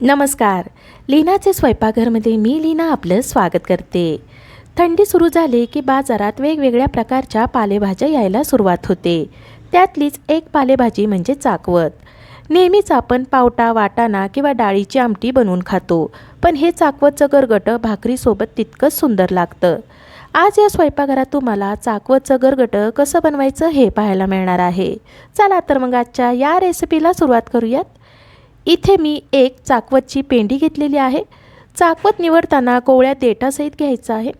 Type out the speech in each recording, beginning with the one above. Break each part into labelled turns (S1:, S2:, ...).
S1: नमस्कार. लीनाचे स्वयंपाकघरमध्ये मी लीना आपलं स्वागत करते. थंडी सुरू झाली की बाजारात वेगवेगळ्या प्रकारच्या पालेभाज्या यायला सुरुवात होते. त्यातलीच एक पालेभाजी म्हणजे चाकवत. नेहमीच आपण पावटा वाटाणा किंवा डाळीची आमटी बनवून खातो पण हे चाकवतचं गरगटं भाकरीसोबत तितकंच सुंदर लागतं. आज या स्वयंपाकघरात तुम्हाला चाकवतचं गरगटं कसं बनवायचं हे पाहायला मिळणार आहे. चला तर मग आजच्या या रेसिपीला सुरुवात करूयात. इथे मी एक चाकवतची पेंडी घेतलेली आहे. चाकवत निवडताना कोवळ्या देठासहित घ्यायचा आहे.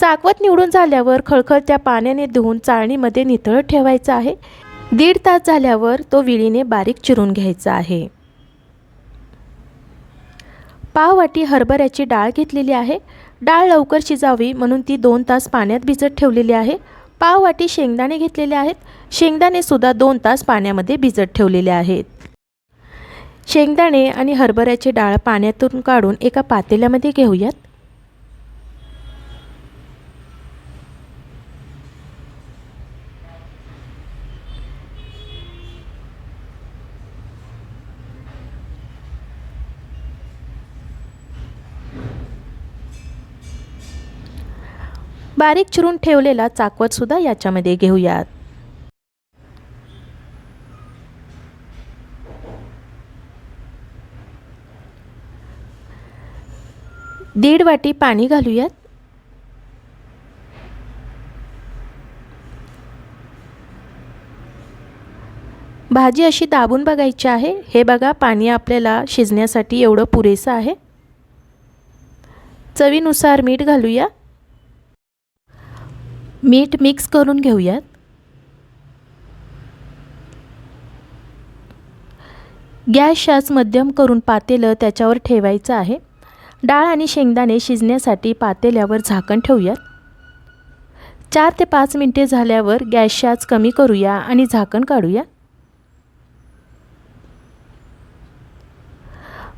S1: चाकवत निवडून झाल्यावर खळखळत्या पाण्याने धुवून चाळणीमध्ये नितळत ठेवायचं आहे. दीड तास झाल्यावर तो विळीने बारीक चिरून घ्यायचा आहे. पाव वाटी हरभऱ्याची डाळ घेतलेली आहे. डाळ लवकर शिजावी म्हणून ती दोन तास पाण्यात भिजत ठेवलेली आहे. पाव वाटी शेंगदाणे घेतलेले आहेत. शेंगदाणेसुद्धा दोन तास पाण्यामध्ये भिजत ठेवलेले आहेत. शेंगदाणे आणि हरभऱ्याची डाळ पाण्यातून काढून एका पातेल्यामध्ये घेऊयात. बारीक चिरून ठेवलेला चाकवतसुद्धा याच्यामध्ये घेऊयात. दीड वाटी पाणी घालूयात. भाजी अशी दाबून बघायची आहे. हे बघा पाणी आपल्याला शिजण्यासाठी एवढं पुरेसं आहे. चवीनुसार मीठ घालूया मीठ मिक्स करून घेऊयात. गॅस शास मध्यम करून पातेलं त्याच्यावर ठेवायचं आहे. डाळ आणि शेंगदाणे शिजण्यासाठी पातेल्यावर झाकण ठेवूयात. चार ते पाच मिनटे झाल्यावर गॅस शाच कमी करूया आणि झाकण काढूया.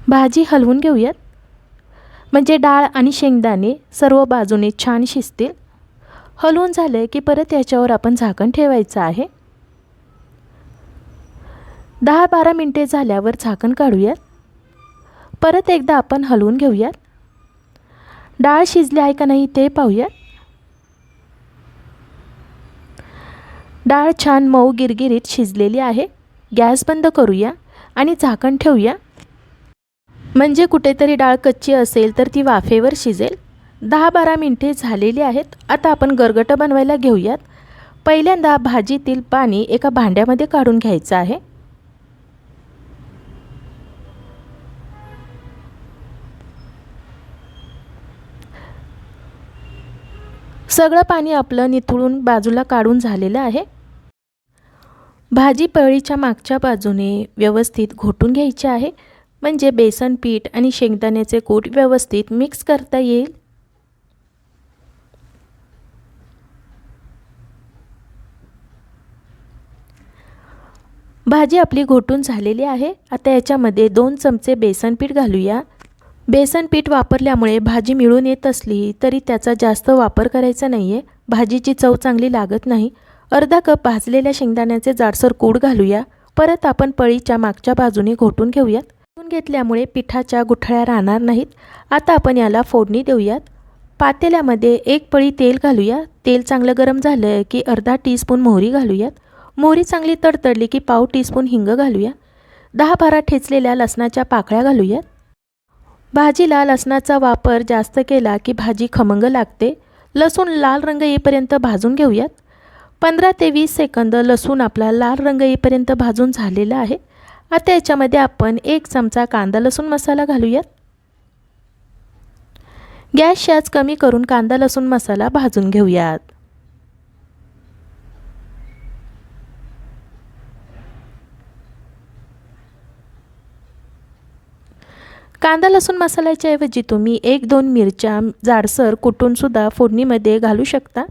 S1: भाजी हलवून घेऊयात. म्हणजे डाळ आणि शेंगदाणे सर्व बाजूने छान शिजतील. हलवून झालं की परत याच्यावर आपण झाकण ठेवायचं आहे. दहा बारा मिनटे झाल्यावर झाकण काढूयात. परत एकदा आपण हलवून घेऊयात. डाळ शिजली आहे का नाही ते पाहूयात. डाळ छान मऊ गिरगिरीत शिजलेली आहे. गॅस बंद करूया आणि झाकण ठेवूया. म्हणजे कुठेतरी डाळ कच्ची असेल तर ती वाफेवर शिजेल. दहा बारा मिनटे झालेली आहेत. आता आपण गरगटं बनवायला घेऊयात. पहिल्यांदा भाजीतील पाणी एका भांड्यामध्ये काढून घ्यायचं आहे. सगळं पाणी आपलं निथळून बाजूला काढून झालेलं आहे. भाजी पळीच्या मागच्या बाजूने व्यवस्थित घोटून घ्यायची आहे. म्हणजे बेसन पीठ आणि शेंगदाण्याचे कूट व्यवस्थित मिक्स करता येईल. भाजी आपली घोटून झालेली आहे. आता याच्यामध्ये दोन चमचे बेसन पीठ घालूया. बेसन पीठ वापरल्यामुळे भाजी मिळून येत असली तरी त्याचा जास्त वापर करायचा नाही आहे भाजीची चव चांगली लागत नाही. अर्धा कप भाजलेल्या शेंगदाण्याचे जाडसर कूड घालूया. परत आपण पळीच्या मागच्या बाजूने घोटून घेऊयात. घोटून घेतल्यामुळे पिठाच्या गुठळ्या राहणार नाहीत. आता आपण याला फोडणी देऊयात. पातेल्यामध्ये एक पळी तेल घालूया. तेल चांगलं गरम झालं की अर्धा टीस्पून मोहरी घालूयात. मोहरी चांगली तडतडली की पाव टीस्पून हिंग घालूया. दहा बारा ठेचलेल्या लसणाच्या पाकळ्या घालूयात. भाजीला लसणाचा वापर जास्त केला की भाजी खमंग लागते. लसूण लाल रंग येईपर्यंत भाजून घेऊयात. पंधरा ते वीस सेकंद लसूण आपला लाल रंग येईपर्यंत भाजून झालेला आहे. आता याच्यामध्ये आपण एक चमचा कांदा लसूण मसाला घालूयात. गॅस शाच कमी करून कांदा लसूण मसाला भाजून घेऊयात. कांदा लसूण मसाल्याच्या ऐवजी तुम्ही एक दोन मिरच्या जाडसर कुटूनसुद्धा फोडणीमध्ये घालू शकता.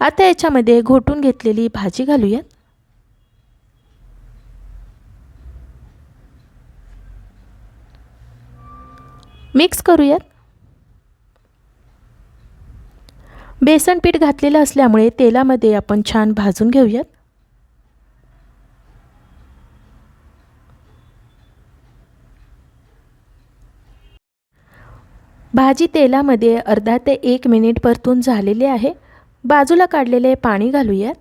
S1: आता याच्यामध्ये घोटून घेतलेली भाजी घालूयात. मिक्स करूयात. बेसन पीठ घातलेलं असल्यामुळे तेलामध्ये आपण छान भाजून घेऊयात. भाजी तेलामध्ये अर्धा ते एक मिनिट परतून झालेली आहे. बाजूला काढलेले पाणी घालूयात.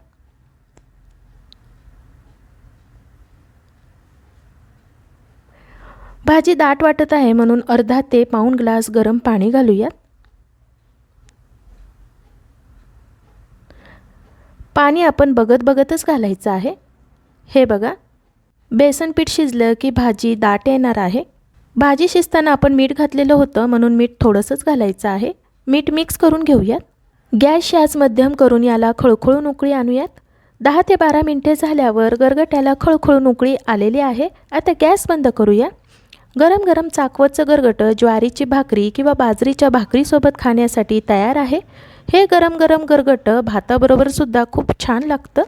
S1: भाजी दाट वाटत आहे म्हणून अर्धा ते पाऊण ग्लास गरम पाणी घालूयात. पाणी आपण बघत बघतच घालायचं आहे. हे बघा बेसन पीठ शिजलं की भाजी दाट येणार आहे. भाजी शिजताना आपण मीठ घातलेलं होतं म्हणून मीठ थोडंसंच घालायचं आहे. मीठ मिक्स करून घेऊयात. गॅस आज मध्यम करून याला खळखळून उकळी आणूयात. दहा ते बारा मिनटे झाल्यावर गरगट्याला खळखळून उकळी आलेली आहे. आता गॅस बंद करूया. गरम गरम चाकवतचं गरगटं ज्वारीची भाकरी किंवा बाजरीच्या भाकरीसोबत खाण्यासाठी तयार आहे. हे गरम गरम गरगटं भाताबरोबरसुद्धा खूप छान लागतं.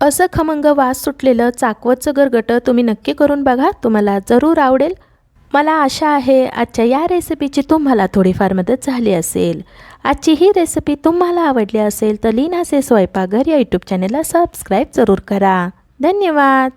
S1: असं खमंग वास सुटलेलं चाकवतचं गरगटं तुम्ही नक्की करून बघा तुम्हाला जरूर आवडेल. मला आशा आहे आजच्या या रेसिपीची तुम्हाला थोडीफार मदत झाली असेल. आजची ही रेसिपी तुम्हाला आवडली असेल तर लीनाचे स्वयंपाकघर या यूट्यूब चॅनलला सबस्क्राईब जरूर करा. धन्यवाद!